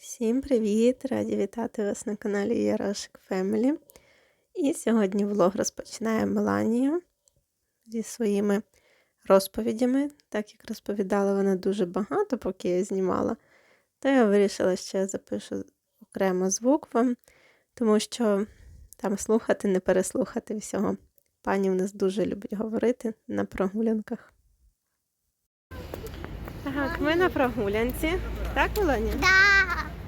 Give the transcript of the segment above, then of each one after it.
Всім привіт! Раді вітати вас на каналі Ярошик Family. І сьогодні влог розпочинає Меланія зі своїми розповідями. Так як розповідала вона дуже багато, поки я знімала, то я вирішила, що я запишу окремо звук вам, тому що там слухати, не переслухати всього. Пані в нас дуже любить говорити на прогулянках. Так, ми на прогулянці. Так, Меланія? Да,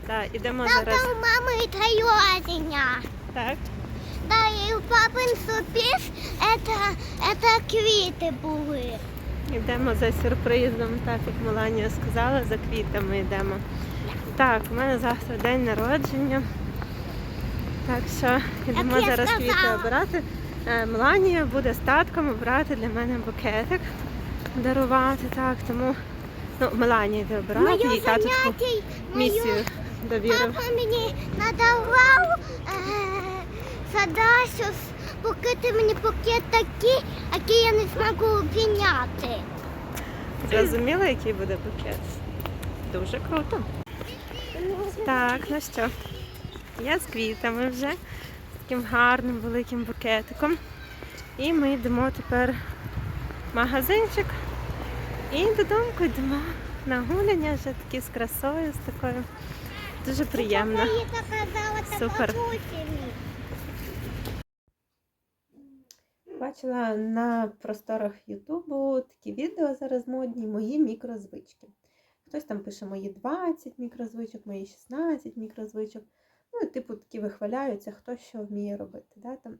Так, ідемо там зараз. у мамы таёзня. Так. Да, и у папин сюрприз это, это квіти були. Йдемо за сюрпризом, так як Меланія сказала, за квітами йдемо. Так, у мене завтра день народження. Так що йдемо я зараз квіти сказала. обирати. Е, Меланія буде з татком обирати для мене букетик, дарувати. Так, тому ну, Меланія йде обирати, Моє їй таточку заняття, місію моє довірив. папа мені надавав е, задачу, поки ти мені пакет такий, який я не зможу підняти. Зрозуміла, який буде букет? Дуже круто. Так, ну що, я з квітами вже, з таким гарним великим букетиком. І ми йдемо тепер в магазинчик і додому йдемо на гуляння вже такі з красою, з такою. Дуже приємно. Супер. Бачила на просторах Ютубу такі відео зараз модні, мої мікрозвички. Хтось там пише мої 20 мікрозвичок, мої 16 мікрозвичок. Ну, і, типу, такі вихваляються, хто що вміє робити. Да, там.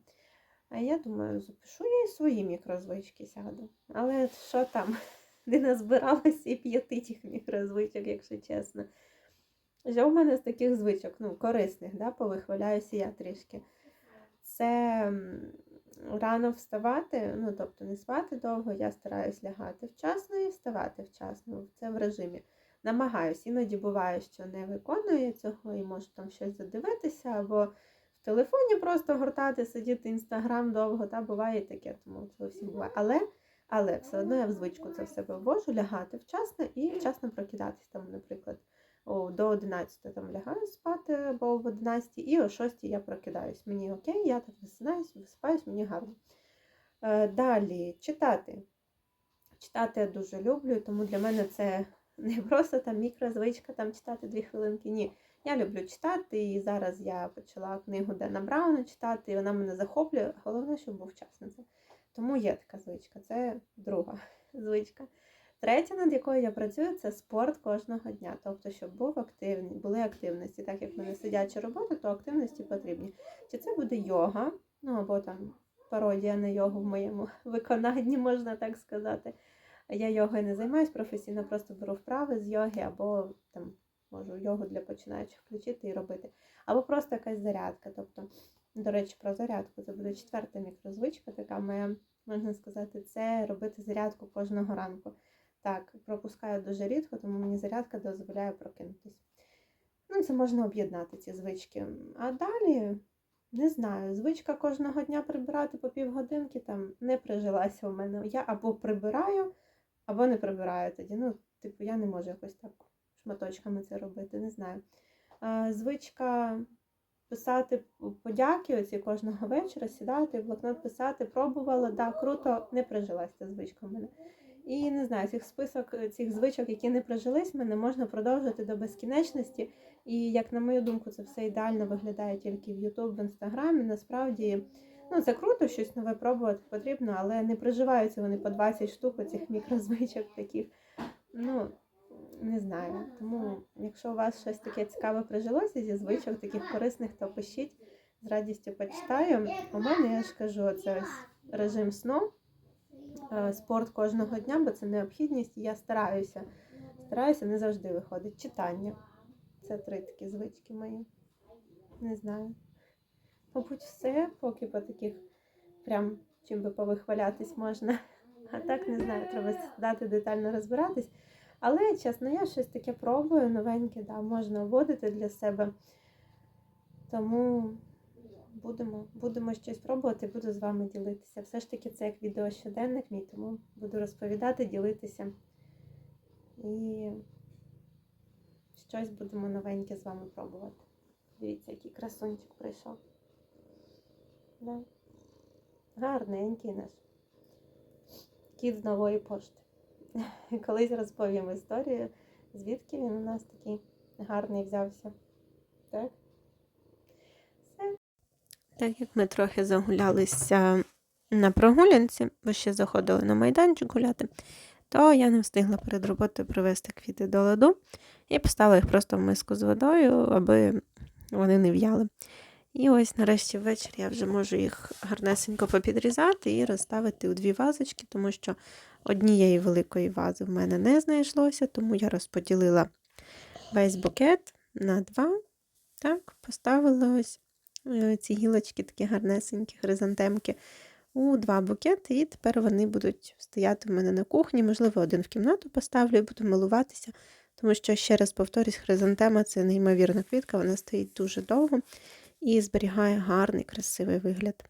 А я думаю, запишу я і свої мікрозвички сяду. Але що там? Не назбиралася і п'яти тих мікрозвичок, якщо чесно. Що в мене з таких звичок, ну, корисних, да, повихваляюся я трішки. Це рано вставати, ну тобто не спати довго, я стараюсь лягати вчасно і вставати вчасно. Це в режимі. Намагаюсь, іноді буває, що не виконую цього і можу там щось задивитися, або в телефоні просто гортати, сидіти інстаграм довго, та буває таке, тому це у всіх буває. Але, але все одно я в звичку це в себе ввожу, лягати вчасно і вчасно прокидатись там, наприклад. О, до 11 там лягаю спати або в 11 і о 6 я прокидаюсь. Мені окей, я так висинаюсь, висипаюсь, мені гарно. Е, далі читати. Читати я дуже люблю, тому для мене це не просто там мікрозвичка там читати дві хвилинки. Ні. Я люблю читати, і зараз я почала книгу Дена Брауна читати, і вона мене захоплює. Головне, щоб був час на це. Тому є така звичка. Це друга звичка. Третя, над якою я працюю, це спорт кожного дня. Тобто, щоб був активний, були активності. Так як в мене сидяча робота, то активності потрібні. Чи це буде йога, ну або там пародія на йогу в моєму виконанні, можна так сказати. Я йогою не займаюся професійно, просто беру вправи з йоги, або там можу йогу для починаючих включити і робити. Або просто якась зарядка. Тобто, до речі, про зарядку це буде четверта мікрозвичка, така моя, можна сказати, це робити зарядку кожного ранку. Так, пропускаю дуже рідко, тому мені зарядка дозволяє прокинутись. Ну, це можна об'єднати ці звички. А далі, не знаю, звичка кожного дня прибирати по півгодинки там не прижилася у мене. Я або прибираю, або не прибираю тоді. Ну, типу, я не можу якось так шматочками це робити, не знаю. Звичка писати подяки оці кожного вечора, сідати, в блокнот писати, пробувала, да, круто, не прижилася ця звичка в мене. І не знаю, цих список е, цих звичок, які не прижились, в мене можна продовжити до безкінечності. І як на мою думку, це все ідеально виглядає тільки в YouTube, в Інстаграмі. Насправді, ну це круто, щось нове пробувати потрібно, але не приживаються вони по 20 штук оцих мікрозвичок таких. Ну, не знаю. Тому, якщо у вас щось таке цікаве прижилося зі звичок таких корисних, то пишіть з радістю почитаю. У мене я ж кажу, це ось режим сну спорт кожного дня, бо це необхідність, і я стараюся. Стараюся, не завжди виходить. Читання. Це три такі звички мої. Не знаю. Мабуть, все, поки по таких прям чим би повихвалятись можна. А так не знаю, треба дати детально розбиратись. Але, чесно, я щось таке пробую, новеньке, да, можна вводити для себе. Тому будемо, будемо щось пробувати, буду з вами ділитися. Все ж таки, це як відео щоденник мій, тому буду розповідати, ділитися. І щось будемо новеньке з вами пробувати. Дивіться, який красунчик прийшов. Да. Гарненький наш. Кіт з нової пошти. Колись розповім історію, звідки він у нас такий гарний взявся. Так? Так як ми трохи загулялися на прогулянці, бо ще заходили на майданчик гуляти, то я не встигла перед роботою привезти квіти до ладу і поставила їх просто в миску з водою, аби вони не в'яли. І ось нарешті ввечері я вже можу їх гарнесенько попідрізати і розставити у дві вазочки, тому що однієї великої вази в мене не знайшлося, тому я розподілила весь букет на два. Так, поставила ось ці гілочки, такі гарнесенькі хризантемки, у два букети, і тепер вони будуть стояти в мене на кухні. Можливо, один в кімнату поставлю і буду милуватися, тому що, ще раз повторюсь, хризантема це неймовірна квітка, вона стоїть дуже довго і зберігає гарний, красивий вигляд.